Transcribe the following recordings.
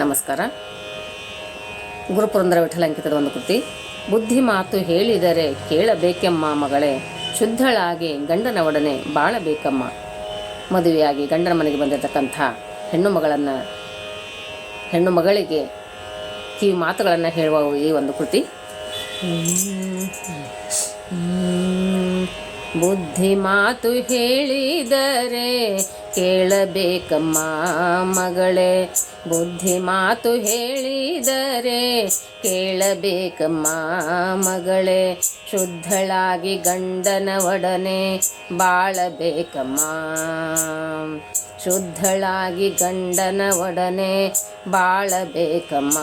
ನಮಸ್ಕಾರ. ಗುರುಪುರಂದರ ವಿಠಲಂಕಿತದ ಒಂದು ಕೃತಿ. ಬುದ್ಧಿ ಮಾತು ಹೇಳಿದರೆ ಕೇಳಬೇಕೆಮ್ಮ ಮಗಳೇ, ಶುದ್ಧಳಾಗಿ ಗಂಡನ ಒಡನೆ ಬಾಳಬೇಕಮ್ಮ. ಮದುವೆಯಾಗಿ ಗಂಡನ ಮನೆಗೆ ಬಂದಿರತಕ್ಕಂಥ ಹೆಣ್ಣು ಮಗಳನ್ನು, ಹೆಣ್ಣು ಮಗಳಿಗೆ ಕಿವಿ ಮಾತುಗಳನ್ನು ಹೇಳುವ ಈ ಒಂದು ಕೃತಿ. ಬುದ್ಧಿ ಮಾತು ಹೇಳಿದರೆ ಕೇಳಬೇಕಮ್ಮ ಮಗಳೇ. ಬುದ್ಧಿ ಮಾತು ಹೇಳಿದರೆ ಕೇಳಬೇಕಮ್ಮ ಮಗಳೇ. ಶುದ್ಧಳಾಗಿ ಗಂಡನ ಒಡನೆ ಬಾಳಬೇಕಮ್ಮ. ಶುದ್ಧಳಾಗಿ ಗಂಡನ ಒಡನೆ ಬಾಳಬೇಕಮ್ಮ.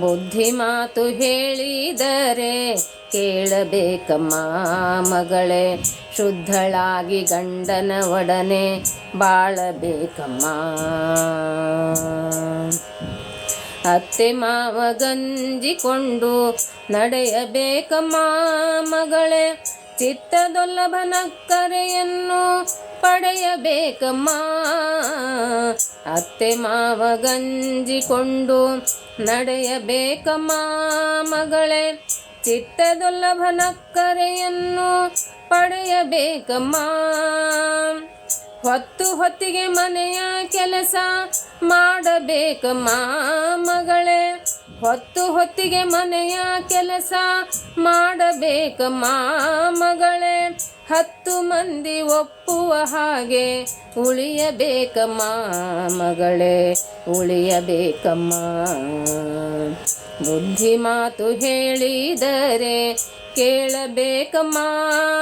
ಬುದ್ಧಿ ಮಾತು ಹೇಳಿದರೆ ಕೇಳಬೇಕಮ್ಮ ಮಗಳೇ. ಶುದ್ಧಳಾಗಿ ಗಂಡನ ಒಡನೆ ಬಾಳಬೇಕಮ್ಮ. ಅತ್ತೆ ಮಾವ ಗಂಜಿಕೊಂಡು ನಡೆಯಬೇಕಮ್ಮ ಮಗಳೇ. ಚಿತ್ತದೊಲ್ಲಭನಕ್ಕರೆಯನ್ನು ಪಡೆಯಬೇಕಮ್ಮ. ಅತ್ತೆ ಮಾವ ಗಂಜಿಕೊಂಡು ನಡೆಯಬೇಕಮ್ಮ ಮಗಳೇ ಚಿತ್ತದೊಲ್ಲಭನಕ್ಕರೆಯನ್ನು ಪಡೆಯಬೇಕಮ್ಮ ಹೊತ್ತು ಹೊತ್ತಿಗೆ ಮನೆಯ ಕೆಲಸ ಮಾಡಬೇಕಮ್ಮ ಮಗಳೇ ಹೊತ್ತು ಹೊತ್ತಿಗೆ ಮನೆಯ ಕೆಲಸ ಮಾಡಬೇಕಮ್ಮ ಮಗಳೇ ಹತ್ತು ಮಂದಿ ಒಪ್ಪುವ ಹಾಗೆ ಉಳಿಯಬೇಕಮ್ಮ ಮಗಳೇ, ಉಳಿಯಬೇಕಮ್ಮ. ಬುದ್ಧಿ ಮಾತು ಹೇಳಿದರೆ ಕೇಳಬೇಕಮ್ಮ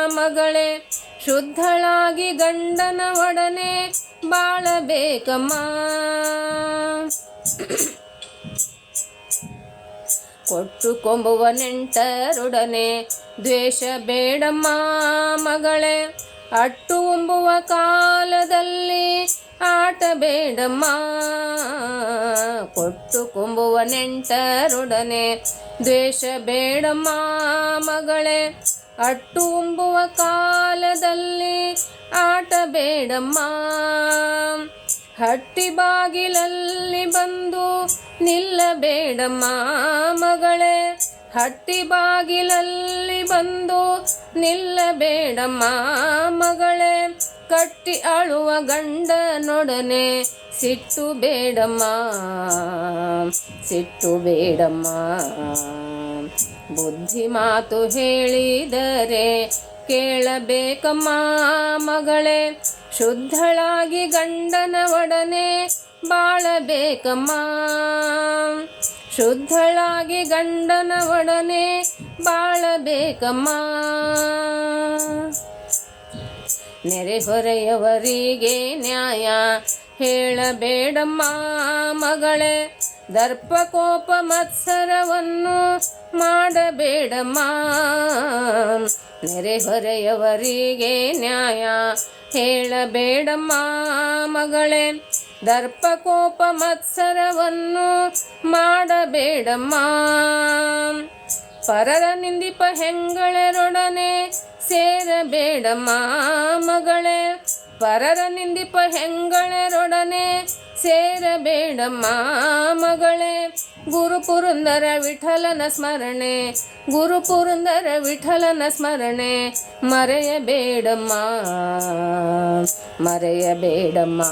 ಮಗಳೇ, ಶುದ್ಧಳಾಗಿ ಗಂಡನ ಒಡನೆ ಬಾಳಬೇಕಮ್ಮ. ಕೊಟ್ಟು ಕೊಂಬುವ ನೆಂಟರೊಡನೆ ದ್ವೇಷ ಬೇಡಮ್ಮ ಮಗಳೇ, ಅಟ್ಟು ಉಂಬುವ ಕಾಲದಲ್ಲಿ ಆಟ ಬೇಡಮ್ಮ. ಕೊಟ್ಟು ಕುಂಬುವ ನೆಂಟರೊಡನೆ ದ್ವೇಷ ಬೇಡಮ್ಮ ಮಗಳೇ, ಅಟ್ಟು ಉಂಬುವ ಕಾಲದಲ್ಲಿ ಆಟ ಬೇಡಮ್ಮ. ಹಟ್ಟಿ ಬಾಗಿಲಲ್ಲಿ ಬಂದು ನಿಲ್ಲಬೇಡಮ್ಮ ಮಗಳೇ. ಹಟ್ಟಿ ಬಾಗಿಲಲ್ಲಿ ಬಂದು ನಿಲ್ಲಬೇಡಮ್ಮ ಮಗಳೇ. ಕಟ್ಟಿ ಅಳುವ ಗಂಡನೊಡನೆ ಸಿಟ್ಟು ಬೇಡಮ್ಮ. ಸಿಟ್ಟು ಬೇಡಮ್ಮ. ಬುದ್ಧಿ ಮಾತು ಹೇಳಿದರೆ ಕೇಳಬೇಕಮ್ಮ ಮಗಳೇ. ಶುದ್ಧಳಾಗಿ ಗಂಡನ ಒಡನೆ ಬಾಳಬೇಕಮ್ಮ. ಶುದ್ಧಳಾಗಿ ಗಂಡನ ಒಡನೆ ಬಾಳಬೇಕಮ್ಮ ನೆರೆಹೊರೆಯವರಿಗೆ ನ್ಯಾಯ ಹೇಳಬೇಡಮ್ಮ ಮಗಳೇ. ದರ್ಪ ಕೋಪ ಮತ್ಸರವನ್ನು ಮಾಡಬೇಡಮ್ಮ. ನೆರೆಹೊರೆಯವರಿಗೆ ನ್ಯಾಯ ಹೇಳಬೇಡಮ್ಮ ಮಗಳೇ. ದರ್ಪ ಕೋಪ ಮತ್ಸರವನ್ನು ಮಾಡಬೇಡಮ್ಮ. ಪರರ ನಿಂದಿಪ ಹೆಂಗಳೆರೊಡನೆ ಸೇರಬೇಡಮ್ಮ ಮಗಳೇ. ಪರರ ನಿಂದಿಪ ಹೆಂಗಳೆರೊಡನೆ ಸೇರಬೇಡಮ್ಮ ಮಗಳೇ. ಗುರು ಪುರಂದರ ವಿಠಲನ ಸ್ಮರಣೆ, ಗುರು ಪುರಂದರ ವಿಠಲನ ಸ್ಮರಣೆ ಮರೆಯಬೇಡಮ್ಮ. ಮರೆಯಬೇಡಮ್ಮ.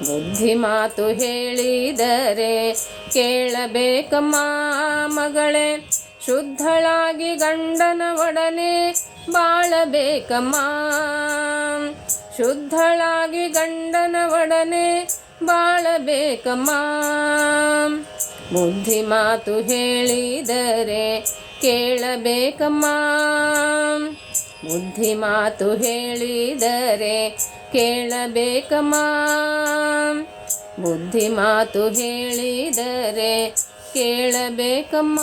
ಬುದ್ಧಿ ಮಾತು ಹೇಳಿದರೆ ಕೇಳಬೇಕಮ್ಮ ಮಗಳೇ. ಶುದ್ಧಳಾಗಿ ಗಂಡನ ಒಡನೆ ಬಾಳಬೇಕಮ್ಮ. ಶುದ್ಧಳಾಗಿ ಗಂಡನ ಒಡನೆ ಬಾಳಬೇಕಮ್ಮ. ಬುದ್ಧಿ ಮಾತು ಹೇಳಿದರೆ ಕೇಳಬೇಕಮ್ಮ. ಬುದ್ಧಿ ಮಾತು ಹೇಳಿದರೆ ಕೇಳಬೇಕಮ್ಮ. ಬುದ್ಧಿ ಮಾತು ಹೇಳಿದರೆ ಕೇಳಬೇಕಮ್ಮ.